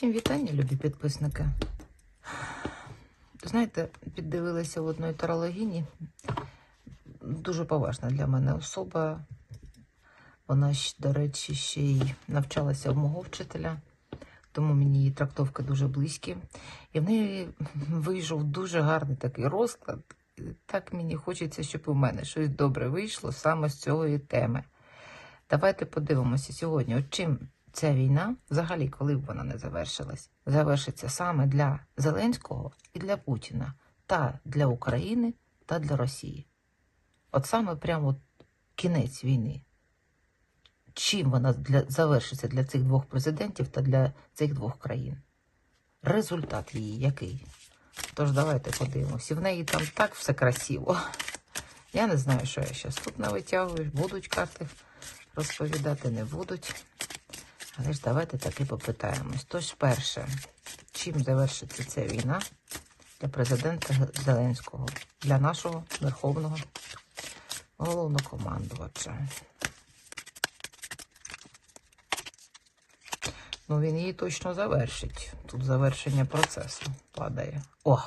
Всім вітання, любі підписники. Знаєте, піддивилася в одної тарологині. Дуже поважна для мене особа. Вона, до речі, ще й навчалася в мого вчителя, тому мені її трактовки дуже близькі. І в неї вийшов дуже гарний такий розклад. І Так мені хочеться, щоб у мене щось добре вийшло саме з цієї теми. Давайте подивимося сьогодні, чим ця війна, взагалі, коли б вона не завершилась, завершиться саме для Зеленського і для Путіна, та для України та для Росії. От саме прямо кінець війни. Чим вона для, завершиться для цих двох президентів та для цих двох країн? Результат її який? Тож давайте подивимося. В неї там так все красиво. Я не знаю, що я зараз тут навитягую. Будуть карти розповідати, не будуть. Але ж давайте таки попитаємось. Тож, перше, чим завершиться ця війна для президента Зеленського, для нашого верховного головнокомандувача? Ну, він її точно завершить. Тут завершення процесу падає. О!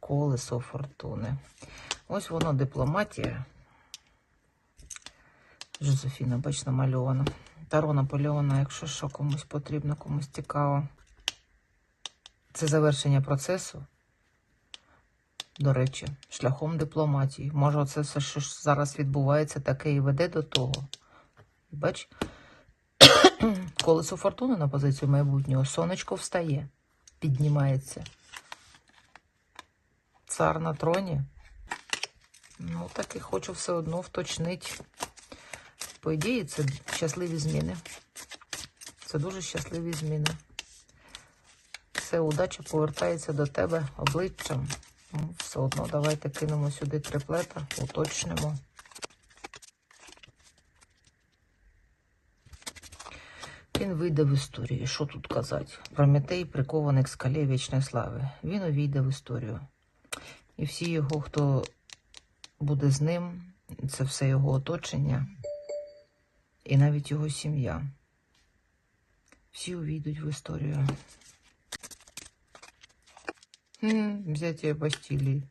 Колесо фортуни. Ось воно дипломатія. Жозефіна, бач, намальована. Таро Наполеона, якщо що комусь потрібно, комусь цікаво. Це завершення процесу. До речі, шляхом дипломатії. Може, це все, що зараз відбувається, таке і веде до того. Бач, колесо фортуни на позицію майбутнього. Сонечко встає, піднімається. Цар на троні. Ну, так і хочу все одно вточнити. По ідеї, це щасливі зміни. Це дуже щасливі зміни. Все, удача повертається до тебе обличчям. Ну, Все одно давайте кинемо сюди триплета, уточнимо. Він вийде в історію. Що тут казати? Прометей прикований к скалі вічної слави. Він увійде в історію. І всі його, хто буде з ним, це все його оточення і навіть його сім'я. Всі увійдуть в історію. Взяття Бастілії.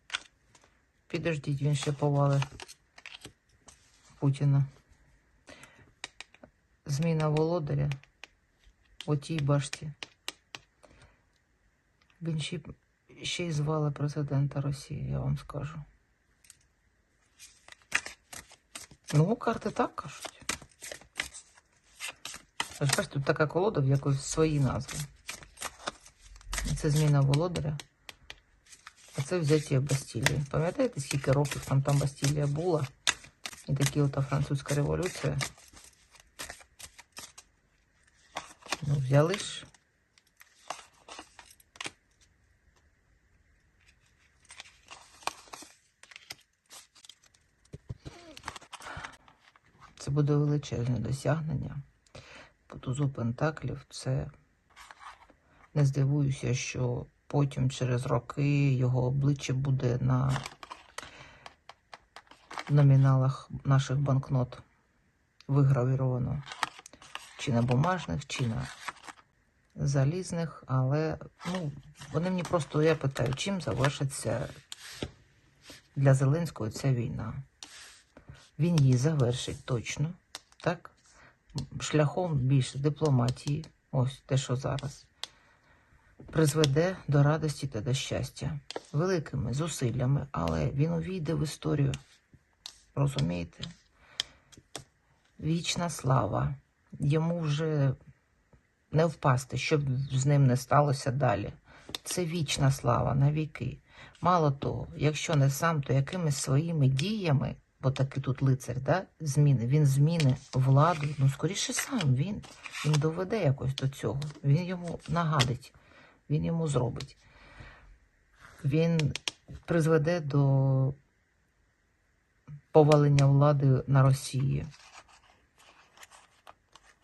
Підождіть, він ще повали Путіна. Зміна володаря у тій башті. Він ще, ще й звали президента Росії, я вам скажу. Ну, карти так кажуть. Ви ж бачите, тут така колода, в якої свої назви. Це зміна володаря. А це взяття Бастілії. Пам'ятаєте, скільки років там там Бастілія була? І такі ота французька революція. Ну, взяли ж. Це буде величезне досягнення. Тузу Пентаклів це не здивуюся, що потім через роки його обличчя буде на номіналах наших банкнот вигравіровано. Чи на бумажних, чи на залізних, але ну, вони мені просто, я питаю, чим завершиться для Зеленського ця війна? Він її завершить точно, так? Шляхом більше дипломатії, ось те, що зараз, призведе до радості та до щастя великими зусиллями, але він увійде в історію. Розумієте? Вічна слава. Йому вже не впасти, щоб з ним не сталося далі. Це вічна слава на віки. Мало того, якщо не сам, то якимись своїми діями, бо таки тут лицар, да, зміни, він зміни владу, ну скоріше сам він. Він доведе якось до цього. Він йому нагадить, він йому зробить. Він призведе до повалення влади на Росії.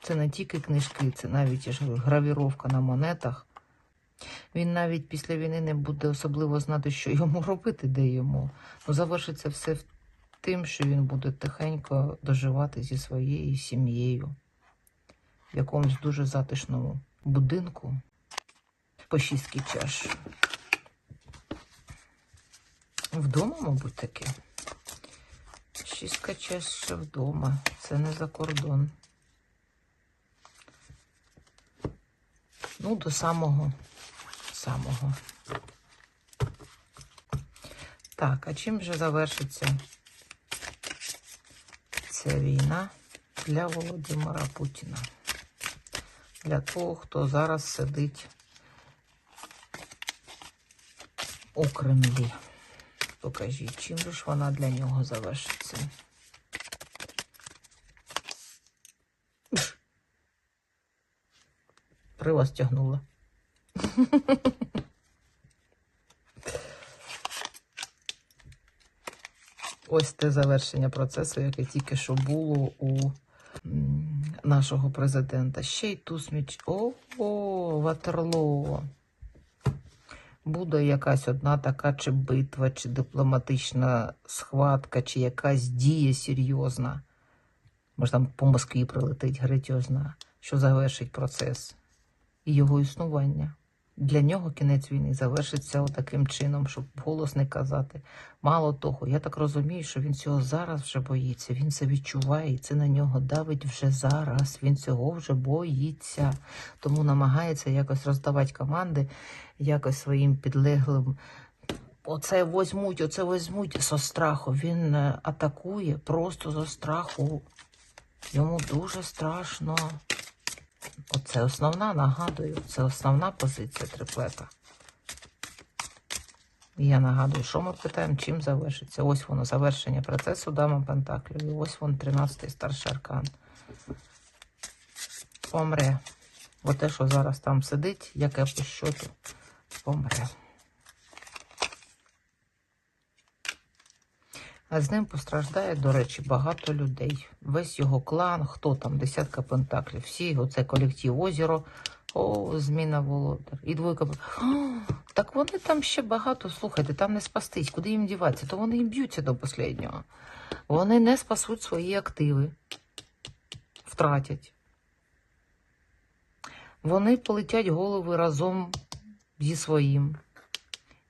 Це не тільки книжки, це навіть я ж говорю, гравіровка на монетах. Він навіть після війни не буде особливо знати, що йому робити, де йому. Ну, завершиться все в тим, що він буде тихенько доживати зі своєю сім'єю в якомусь дуже затишному будинку по шістки чаш. Вдома, мабуть, таки. Шістка чаш ще вдома. Це не за кордон. Ну, до самого самого. Так, а чим же завершиться ця війна для Володимира Путіна? Для того, хто зараз сидить у Кремлі. Покажіть, чим же ж вона для нього завершиться? Прива стягнула. Ось те завершення процесу, яке тільки що було у нашого президента. Ще й туз міч. О, о, Ватерлоо. Буде якась одна така чи битва, чи дипломатична схватка, чи якась дія серйозна. Може, там по Москві прилетить, греть що завершить процес і його існування. Для нього кінець війни завершиться таким чином, щоб голос не казати. Мало того, я так розумію, що він цього зараз вже боїться. Він це відчуває, і це на нього давить вже зараз. Він цього вже боїться. Тому намагається якось роздавати команди, якось своїм підлеглим. Оце возьмуть, оце возьмуть со страху. Він е, атакує просто зо страху. Йому дуже страшно. Оце основна, нагадую, це основна позиція триплета. І я нагадую, що ми питаємо, чим завершиться. Ось воно завершення процесу дама Пентаклів. І ось вон 13-й старший аркан. Помре. Бо те, що зараз там сидить, яке по щоту, помре. А з ним постраждає, до речі, багато людей. Весь його клан, хто там, десятка пентаклів, всі його, це колектив озеро. О, зміна володар. І двойка. О, так вони там ще багато, слухайте, там не спастись, куди їм діватися, то вони їм б'ються до останнього. Вони не спасуть свої активи, втратять. Вони полетять голови разом зі своїм.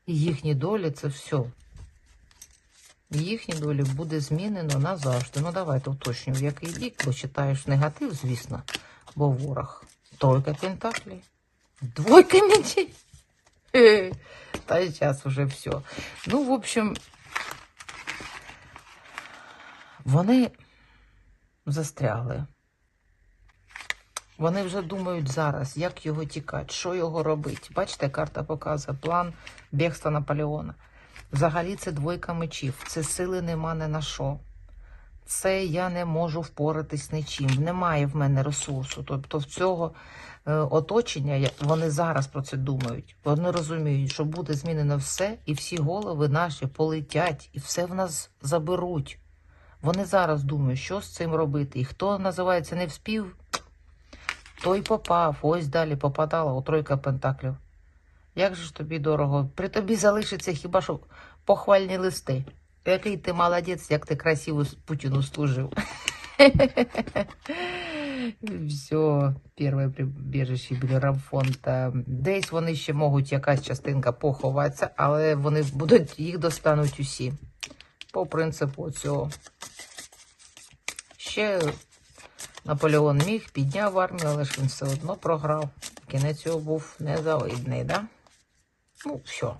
І їхні долі це все. Їхні долі буде змінено назавжди. Ну, давайте уточнюємо, в який бік, бо читаєш негатив, звісно, бо ворог. Тройка пентаклей. Двойка мечей. Та й час уже все. Ну, в общем, вони застрягли. Вони вже думають зараз, як його тікати, що його робити. Бачите, карта показує план бігства Наполеона. Взагалі це двойка мечів. Це сили нема не на що. Це я не можу впоратись нічим. Немає в мене ресурсу. Тобто в цього е, оточення вони зараз про це думають. Вони розуміють, що буде змінено все, і всі голови наші полетять, і все в нас заберуть. Вони зараз думають, що з цим робити. І хто називається не вспів, той попав. Ось далі попадала у тройка пентаклів. Як же ж тобі дорого? При тобі залишиться хіба що похвальні листи. Який ти молодець, як ти красиво Путіну служив. Все, перше прибіжище біля Рамфонта. Десь вони ще можуть якась частинка поховатися, але вони будуть, їх достануть усі. По принципу цього. Ще Наполеон міг, підняв армію, але ж він все одно програв. Кінець його був незавидний, да? Ну, все.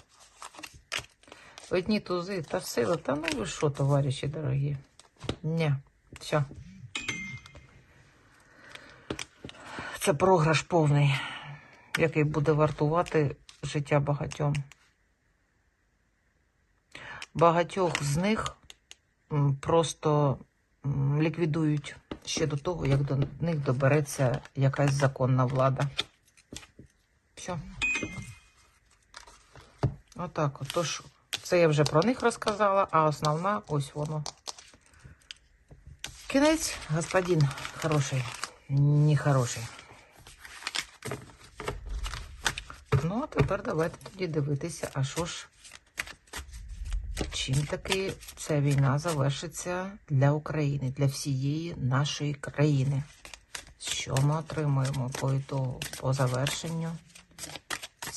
Одні тузи та сили. Та ну ви що, товариші дорогі? Ні, все. Це програш повний, який буде вартувати життя багатьом. Багатьох з них просто ліквідують ще до того, як до них добереться якась законна влада. Все. Отак. Отож, це я вже про них розказала, а основна ось воно. Кінець, господин хороший, нехороший. Ну, а тепер давайте тоді дивитися, а що ж, чим таки ця війна завершиться для України, для всієї нашої країни. Що ми отримуємо по ітогу, по завершенню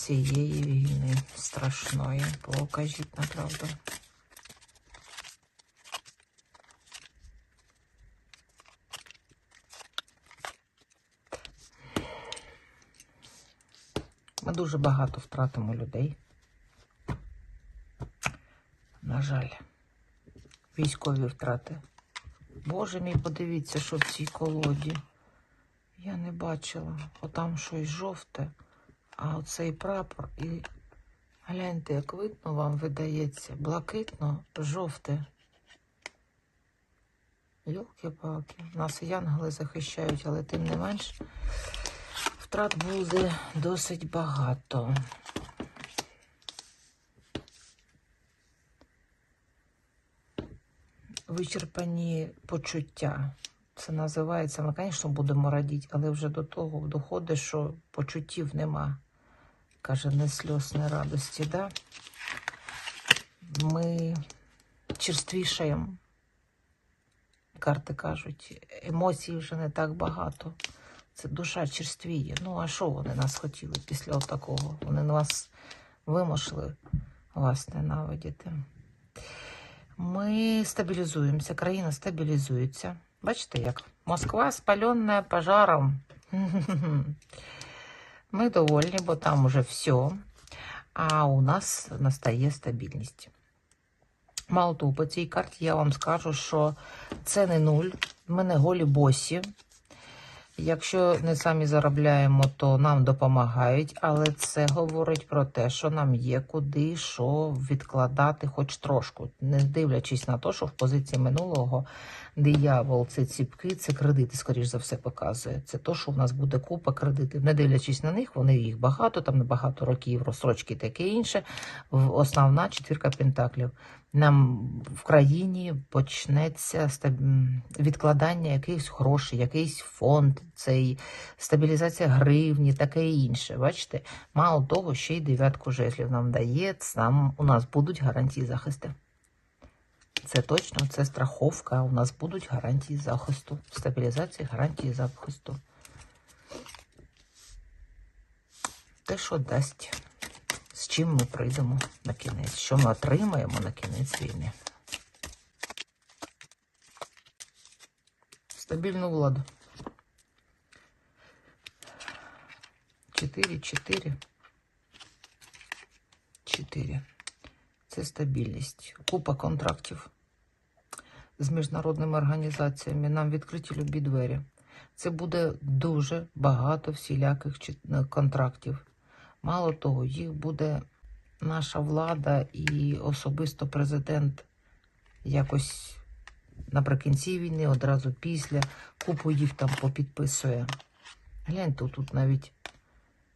цієї війни страшної. Покажіть на правду. Ми дуже багато втратимо людей. На жаль, військові втрати. Боже мій, подивіться, що в цій колоді. Я не бачила. Отам щось жовте, а оцей прапор і гляньте, як видно вам видається. Блакитно, жовте. Йолки-палки. Нас янголи захищають, але тим не менш втрат буде досить багато. Вичерпані почуття. Це називається, ми, звісно, будемо радіти, але вже до того доходить, що почуттів нема. Каже, не сльоз, не радості. Да? Ми черствішаємо. Карти кажуть, емоцій вже не так багато. Це душа черствіє. Ну, а що вони нас хотіли після такого? Вони нас вимушили вас ненавидіти. Ми стабілізуємося, країна стабілізується. Бачите, як Москва спаленная пожаром. Ми довольні, бо там уже все. А у нас настає стабільність. Мало того, по цій карті я вам скажу, що це не нуль. Ми не голі босі. Якщо не самі заробляємо, то нам допомагають, але це говорить про те, що нам є куди що відкладати, хоч трошку, не дивлячись на те, що в позиції минулого диявол це ціпки, це кредити, скоріш за все, показує. Це то, що в нас буде купа кредитів. Не дивлячись на них, вони їх багато, там на багато років, і таке інше. Основна четвірка пентаклів. Нам в країні почнеться відкладання якихось грошей, якийсь фонд, цей стабілізація гривні, таке інше. Бачите, мало того, ще й дев'ятку жезлів нам дає. Нам у нас будуть гарантії захисту. Це точно, це страховка. У нас будуть гарантії захисту, стабілізації, гарантії захисту. Те, що дасть, з чим ми прийдемо на кінець, що ми отримаємо на кінець війни. Стабільну владу. 4, 4. 4. Це стабільність. Купа контрактів з міжнародними організаціями. Нам відкриті любі двері. Це буде дуже багато всіляких е, контрактів. Мало того, їх буде наша влада і особисто президент якось наприкінці війни, одразу після, купу їх там попідписує. Гляньте, тут навіть,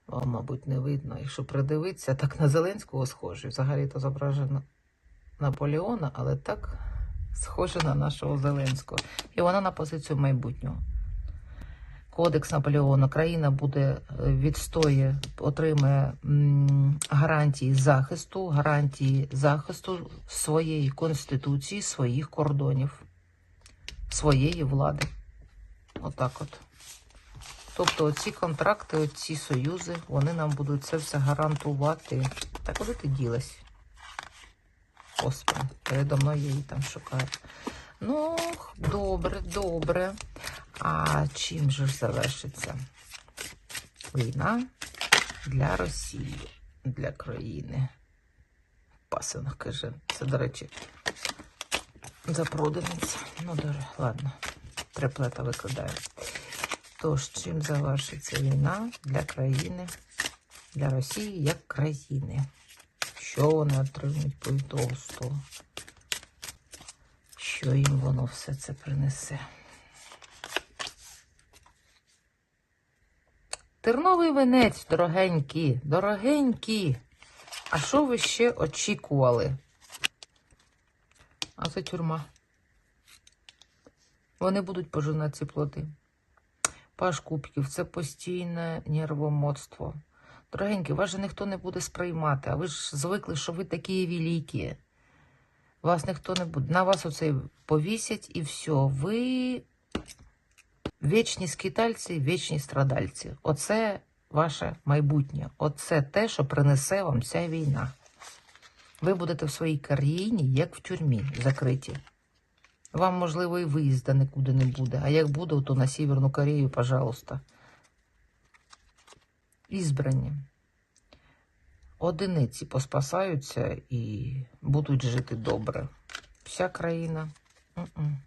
вам, мабуть, не видно. Якщо придивитися, так на Зеленського схоже. Взагалі то зображено Наполеона, але так схоже на нашого Зеленського. І вона на позицію майбутнього. Кодекс Наполеона країна буде е, відстоє, отримає гарантії захисту, гарантії захисту своєї конституції, своїх кордонів, своєї влади. Отак от. Тобто оці контракти, оці союзи, вони нам будуть це все гарантувати. Та куди ти ділась? Господи, передо мною я її там шукаю. Ну, добре, добре. А чим же ж завершиться війна для Росії, для країни? Пасинок каже. Це, до речі, запроданець. Ну, добре, ладно. Триплета викладаю. Тож, чим завершиться війна для країни, для Росії як країни? Що вони отримують по ітогу? Що їм воно все це принесе? Терновий венець, дорогенькі, дорогенькі. А що ви ще очікували? А це тюрма. Вони будуть пожинати ці плоди. Паш Кубків, це постійне нервомодство. Дорогенькі, вас же ніхто не буде сприймати, а ви ж звикли, що ви такі великі. Вас ніхто не буде. На вас оцей повісять і все. Ви Вічні скитальці, вічні страдальці. Оце ваше майбутнє. Оце те, що принесе вам ця війна. Ви будете в своїй країні, як в тюрмі, закриті. Вам, можливо, і виїзда нікуди не буде. А як буде, то на Сіверну Корею, пожалуйста. Ізбрані. Одиниці поспасаються і будуть жити добре. Вся країна. М-м.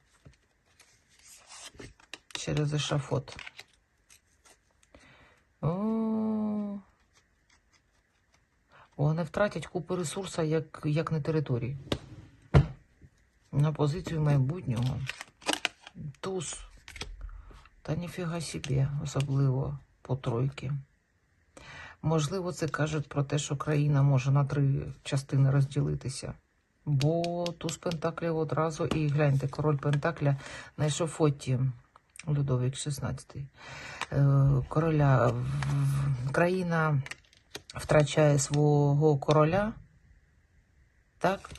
Через ешафот. О, вони втратять купу ресурсу, як, як на території. На позицію майбутнього. Туз. Та ніфіга собі, особливо по тройки. Можливо, це кажуть про те, що країна може на три частини розділитися. Бо туз Пентаклів одразу і гляньте, король Пентакля знайшов фоті Людовик XVI. Е, Короля країна втрачає свого короля. Так?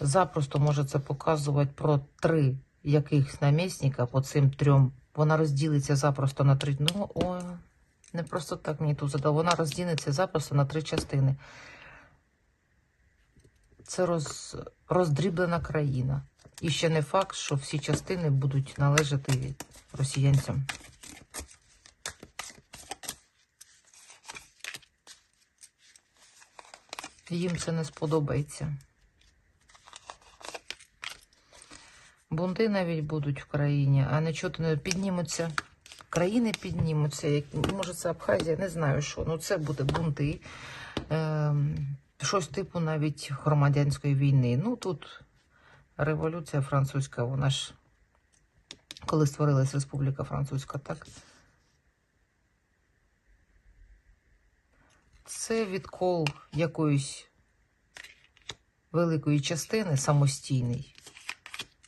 Запросто може це показувати про три якихось намісника по цим трьом. Вона розділиться запросто на три. Ну, о, не просто так мені тут задав. Вона розділиться запросто на три частини. Це роз, роздріблена країна. І ще не факт, що всі частини будуть належати росіянцям. Їм це не сподобається. Бунти навіть будуть в країні, а нічого не піднімуться. Країни піднімуться. Може, це Абхазія, не знаю що. Ну, це буде бунти. Ем, щось типу навіть громадянської війни. Ну тут революція французька, вона ж коли створилась Республіка Французька, так? Це відкол якоїсь великої частини самостійний.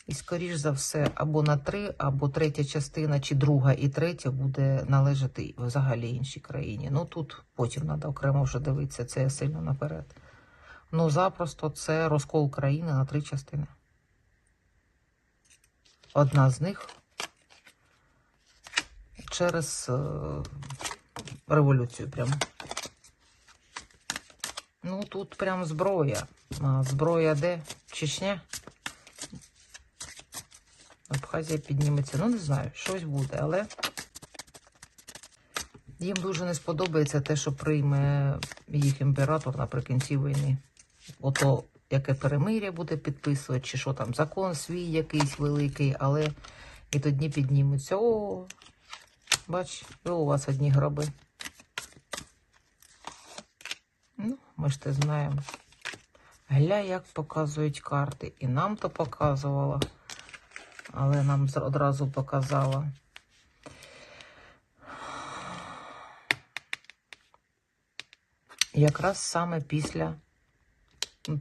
І, скоріш за все, або на три, або третя частина, чи друга і третя буде належати взагалі іншій країні. Ну тут потім треба окремо вже дивитися, це я сильно наперед. Ну, запросто це розкол країни на три частини. Одна з них через е, революцію прямо. Ну, тут прям зброя. А зброя де? Чечня? Абхазія підніметься. Ну, не знаю, щось буде, але їм дуже не сподобається те, що прийме їх імператор наприкінці війни. Ото яке перемир'я буде підписувати, чи що там, закон свій якийсь великий, але і тоді піднімуться. О, бач, і у вас одні гроби. Ну, ми ж те знаємо. Гля, як показують карти. І нам то показувала, але нам одразу показала. Якраз саме після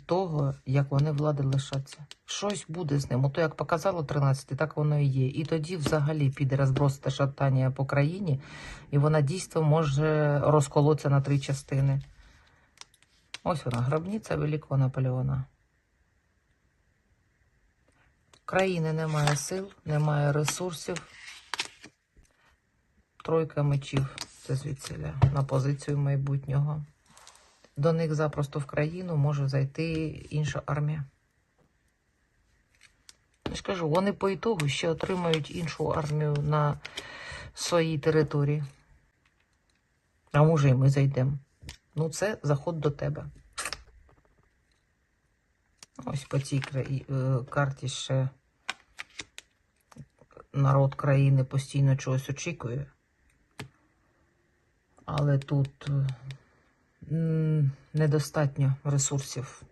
того, як вони влади лишаться. Щось буде з ним. Ото як показало 13, так воно і є. І тоді взагалі піде розбросити шатання по країні, і вона дійсно може розколотися на три частини. Ось вона, гробниця Великого Наполеона. В країни немає сил, немає ресурсів. Тройка мечів. Це звідсиля на позицію майбутнього. До них запросто в країну може зайти інша армія. Я ж кажу, вони по ітогу ще отримають іншу армію на своїй території. А може, і ми зайдемо. Ну, це заход до тебе. Ось по цій е, карті ще народ країни постійно чогось очікує. Але тут е, недостатньо ресурсів.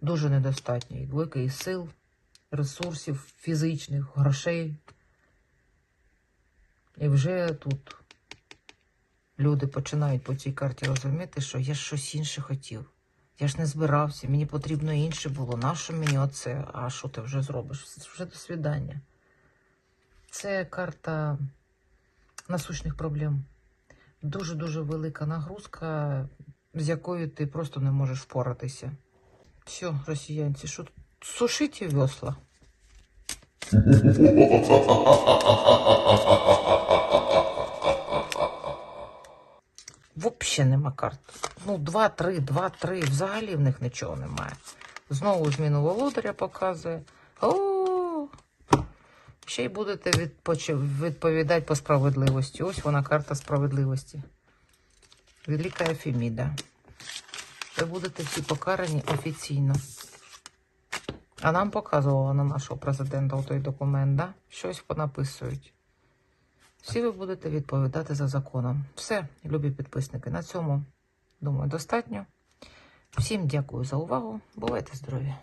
Дуже недостатньо. І великої сил, ресурсів, фізичних, грошей. І вже тут люди починають по цій карті розуміти, що я щось інше хотів. Я ж не збирався, мені потрібно інше було. Нащо мені оце? А що ти вже зробиш? Вже до свідання. Це карта насущних проблем. Дуже-дуже велика нагрузка, з якою ти просто не можеш впоратися. Все, росіянці, що? Сушіть весла. Взагалі нема карт. Ну, 2-3, 2-3, взагалі в них нічого немає. Знову зміну володаря показує. О, ще й будете відповідати по справедливості. Ось вона карта справедливості. Велика Ефеміда. Ви будете всі покарані офіційно. А нам показувала на нашого президента той документ, да? Щось понаписують. Всі ви будете відповідати за законом. Все, любі підписники. На цьому, думаю, достатньо. Всім дякую за увагу. Бувайте здорові!